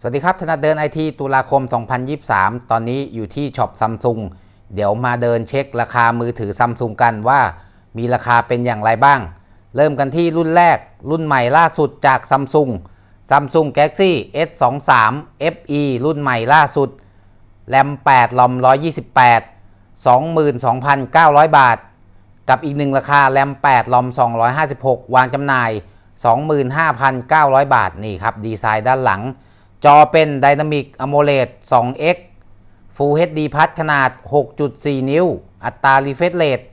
สวัสดีครับธนาเดินไอทีตุลาคม 2023 ตอนนี้อยู่ที่ช็อปซัมซุงเดี๋ยวมาเดินเช็คราคามือถือซัมซุงกันว่ามีราคาเป็นอย่างไรบ้าง เริ่มกันที่รุ่นแรก รุ่นใหม่ล่าสุดจากซัมซุง Samsung Galaxy S23 FE รุ่นใหม่ล่าสุด แรม 8 ลอม 128 22,900 บาท กับอีกหนึ่งราคาแรม8ลอม 256 วางจำหน่าย 25,900 บาทนี่ครับ ดีไซน์ด้านหลัง จอเป็น Dynamic AMOLED 2X Full HD Plus ขนาด 6.4 นิ้ว อัตรา refresh rate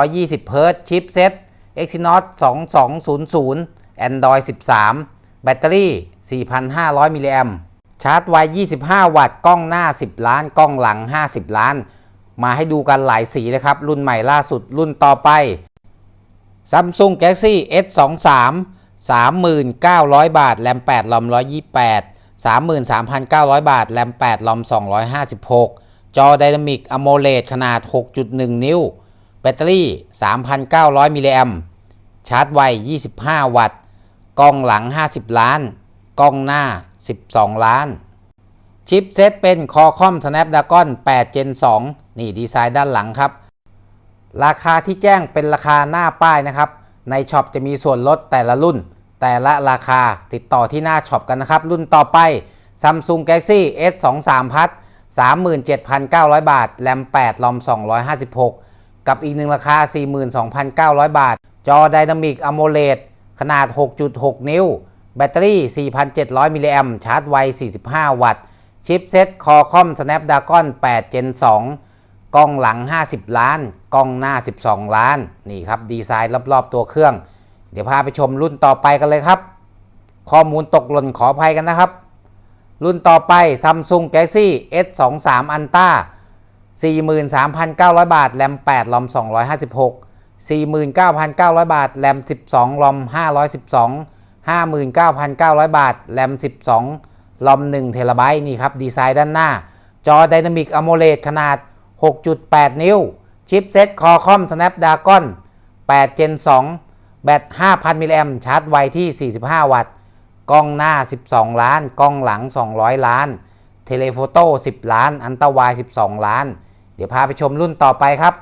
120 Hz ชิปเซ็ต Exynos 2200 Android 13 แบตเตอรี่ 4,500 มิลลิแอมชาร์จไว 25 วัตต์ กล้องหน้า 10 ล้าน กล้องหลัง 50 ล้าน มาให้ดูกันหลายสีเลยครับ รุ่นใหม่ล่าสุดรุ่นต่อไป Samsung Galaxy S23 39,000 บาท แรม 8 ลอม 128 33,900 บาท แรม 8 ลอม 256 จอ Dynamic AMOLED ขนาด 6.1 นิ้ว แบตเตอรี่ 3,900 มิลลิแอมชาร์จไว 25 วัตต์ กล้องหลัง 50 ล้าน กล้องหน้า 12 ล้าน ชิปเซตเป็น Qualcomm Snapdragon 8 Gen 2 นี่ดีไซน์ด้านหลังครับ ราคาที่แจ้งเป็นราคาหน้าป้ายนะครับ ในช็อปจะมีส่วนลดแต่ละรุ่น แต่ละราคาติดต่อที่หน้าช็อปกันนะครับ รุ่นต่อไป Samsung Galaxy S23 Plus 37,900 บาท แรม 8 ลอม 256 กับอีกหนึ่งราคา 42,900 บาท จอ Dynamic AMOLED ขนาด 6.6 นิ้ว แบตเตอรี่ 4,700 มิลลิแอมป์ชาร์จไว 45 วัตต์ ชิปเซ็ต Qualcomm Snapdragon 8 Gen 2 กล้องหลัง 50 ล้าน กล้องหน้า 12 ล้าน นี่ครับ ดีไซน์รอบๆตัวเครื่อง เดี๋ยวพาไปชมรุ่นต่อไปกันเลยครับ ข้อมูลตกหล่นขออภัยกันนะครับ รุ่นต่อไป Samsung Galaxy S23 Ultra 43,900 บาท แรม 8 ลอม 256 49,900 บาท แรม 12 ลอม 512 59,900 บาท แรม 12 ลอม1เทราไบต์นี่ครับดีไซน์ด้านหน้า จอ Dynamic AMOLED ขนาด 6.8 นิ้ว ชิปเซ็ต Qualcomm Snapdragon 8 Gen 2 แบต 5,000 มิลลิแอมชาร์จไวที่ 45 วัตต์ กล้องหน้า 12 ล้าน กล้องหลัง 200 ล้าน เทเลโฟโต้ 10 ล้าน อันตรวาย 12 ล้าน เดี๋ยวพาไปชมรุ่นต่อไปครับ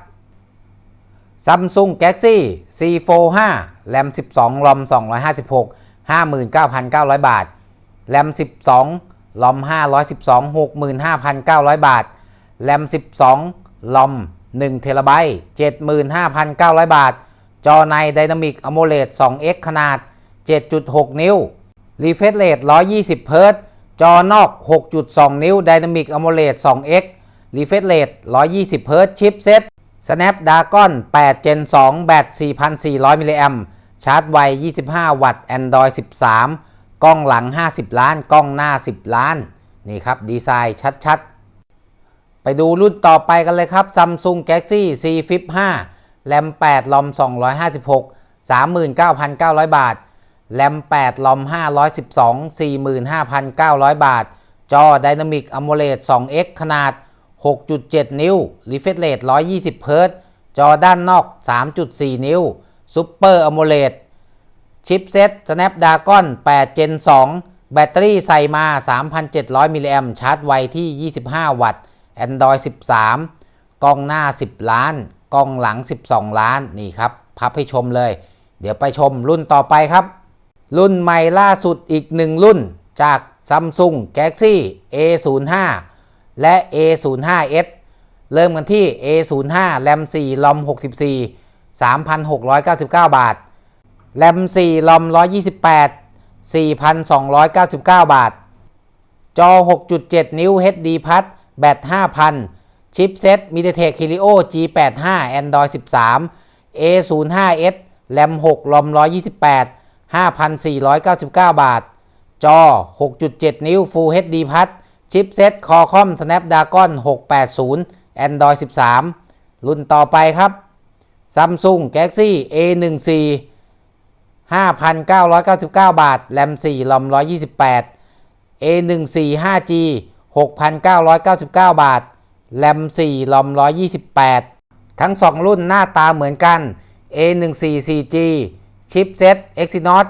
Samsung Galaxy C45 แรม12ลอม256 59,900 บาท แรม 12 ลอม 512 65,900 บาท แรม 12 ลอม1เทราไบต์75,900 บาท จอใน Dynamic AMOLED 2X ขนาด 7.6 นิ้วรีเฟรชเรท120เฮิร์ตจอนอก 6.2 นิ้ว Dynamic AMOLED 2X รีเฟรชเรท120เฮิร์ตชิปเซ็ต Snapdragon 8 Gen 2 แบต 4,400 มิลลิแอมชาร์จไว 25 วัตต์ Android 13 กล้องหลัง 50 ล้าน กล้องหน้า 10 ล้าน นี่ครับ ดีไซน์ชัดๆ ไปดูรุ่นต่อไปกันเลยครับ Samsung Galaxy C Flip 5แรม8ลอม256 39,900 บาท แรม 8 ลอม 512 45,900 บาท จอ Dynamic AMOLED 2X ขนาด 6.7 นิ้ว Refresh Rate 120 Hz จอด้านนอก 3.4 นิ้ว Super AMOLED ชิปเซ็ต Snapdragon 8 Gen 2 แบตเตอรี่ใส่มา 3,700 มิลลิแอมชาร์จไวที่ 25 วัตต์ Android 13 กล้องหน้า 10 ล้าน กล้องหลัง 12 ล้าน นี่ครับ พับให้ชมเลย เดี๋ยวไปชมรุ่นต่อไปครับ รุ่นใหม่ล่าสุดอีกหนึ่งรุ่นจาก Samsung Galaxy A05 และ A05s เริ่มกันที่ A05 แรม4ลอม64 3,699 บาท แรม4ลอม 128 4,299 บาท จอ 6.7 นิ้ว HD Plus แบต 5,000 ชิปเซ็ต MediaTek Helio G85 Android 13 A05s แรม 6 ลอม 128 5,499 บาท จอ 6.7 นิ้ว Full HD Plus ชิปเซ็ต Qualcomm Snapdragon 680 Android 13 รุ่นต่อไปครับ Samsung Galaxy A14 5,999 บาท แรม 4 ลอม 128 A14 5G 6,999 บาท แรม 4 ลอม 128 ทั้ง 2 รุ่นหน้าตาเหมือนกัน A144G ชิปเซ็ต Exynos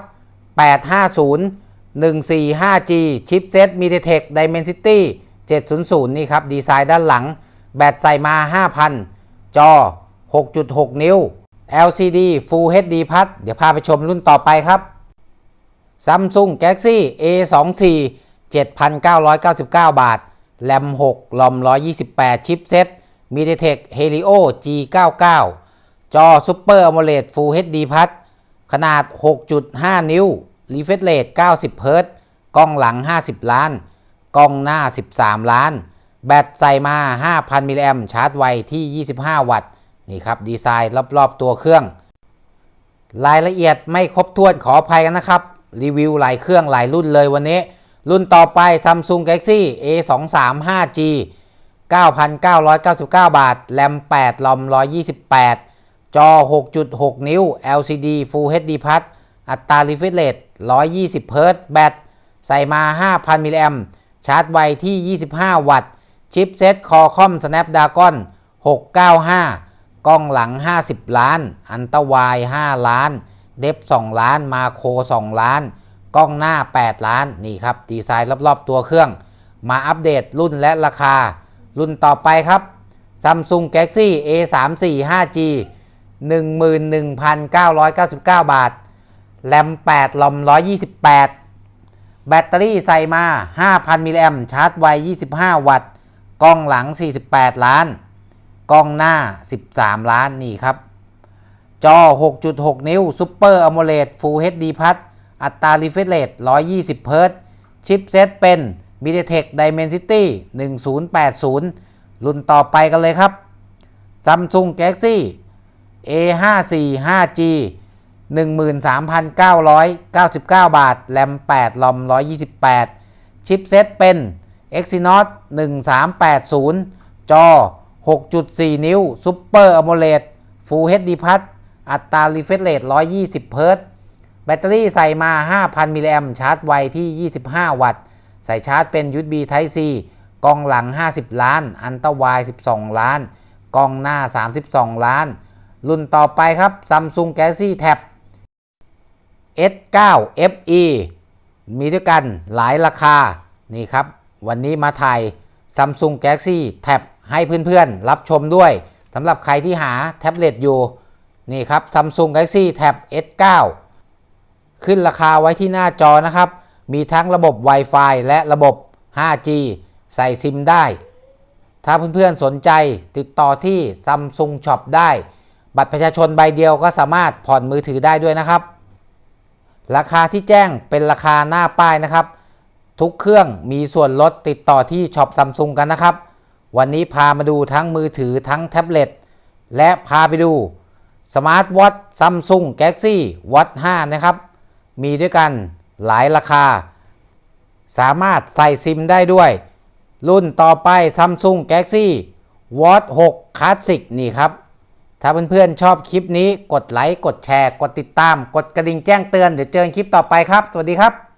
850 145G ชิปเซ็ต MediaTek Dimensity 700 นี่ครับ ดีไซน์ด้านหลัง แบตใส่มา 5,000 จอ 6.6 นิ้ว LCD Full HD พัดเดี๋ยวพาไปชมรุ่นต่อไปครับ Samsung Galaxy A24 7,999 บาทแรม6ลอม128 ชิปเซ็ต MediaTek Helio G99 จอ Super AMOLED Full HD พัดขนาด 6.5 นิ้ว Refresh Rate 90 Hz กล้องหลัง 50 ล้าน กล้องหน้า 13 ล้าน แบตใส่มา 5,000 มิลลิแอมชาร์จไวที่ 25 วัตต์ นี่ครับดีไซน์รอบๆตัวเครื่อง รายละเอียดไม่ครบถ้วนขออภัยกันนะครับ รีวิวหลายเครื่องหลายรุ่นเลยวันนี้ รุ่นต่อไป Samsung Galaxy A23 5G 9,999 บาท แรม 8 ลอม 128 จอ 6.6 นิ้ว LCD Full HD Plus อัตรา refresh rate 120 Hz แบตใส่มา 5,000 มิลลิแอมชาร์จไวที่ 25 วัตต์ ชิปเซ็ต Qualcomm Snapdragon 695 กล้องหลัง 50 ล้าน อันตวาย 5 ล้าน เดฟ2ล้าน มาโค 2 ล้าน กล้องหน้า 8 ล้าน นี่ครับ ดีไซน์รอบๆตัวเครื่อง มาอัปเดตรุ่นและราคา รุ่นต่อไปครับ Samsung Galaxy A34 5G 11,999 บาท แรม 8 ลอม 128 แบตเตอรี่ใส่มา 5,000 มิลลิแอมชาร์จไว 25 วัตต์ กล้องหลัง 48 ล้าน กล้องหน้า 13 ล้านนี่ครับ จอ 6.6 นิ้ว Super AMOLED Full HD Plus อัตรา refresh rate 120 Hz ชิปเซตเป็น MediaTek Dimensity 1080 รุ่นต่อไปกันเลยครับ Samsung Galaxy A54 5G 13,999 บาท แรม 8 ลอม 128 ชิปเซตเป็น Exynos 1380 จอ 6.4 นิ้ว Super AMOLED Full HD Plus อัตรา refresh rate 120 Hz แบตเตอรี่ใส่มา 5,000 มิลลิแอมชาร์จไวที่ 25 วัตต์ ใส่ชาร์จเป็น USB Type C กล้องหลัง 50 ล้าน อันตวาย 12 ล้าน กล้องหน้า 32 ล้าน รุ่นต่อไปครับ Samsung Galaxy Tab S9 FE มีด้วยกันหลายราคา นี่ครับ วันนี้มาถ่าย Samsung Galaxy Tab ให้เพื่อนๆ รับชมด้วยสำหรับใครที่หาแท็บเล็ตอยู่ นี่ครับ Samsung Galaxy Tab S9 ขึ้นราคาไว้ที่หน้าจอนะครับ มีทั้งระบบ Wi-Fi และระบบ 5G ใส่ซิมได้ ถ้าเพื่อนๆ สนใจติดต่อที่ Samsung Shop ได้ บัตรประชาชนใบเดียวก็สามารถผ่อนมือถือได้ด้วยนะครับ ราคาที่แจ้งเป็นราคาหน้าป้ายนะครับ ทุกเครื่องมีส่วนลดติดต่อที่ช็อปซัมซุงกันนะครับ วันนี้พามาดูทั้งมือถือทั้งแท็บเล็ต และพาไปดูสมาร์ทวอทซัมซุง Galaxy Watch 5นะครับ มีด้วยกันหลายราคา สามารถใส่ซิมได้ด้วย รุ่นต่อไป Samsung Galaxy Watch 6 Classic นี่ครับ ถ้าเพื่อนๆชอบคลิปนี้กดไลค์ กดแชร์ กดติดตาม กดกระดิ่งแจ้งเตือน เดี๋ยวเจอกันคลิปต่อไปครับ สวัสดีครับ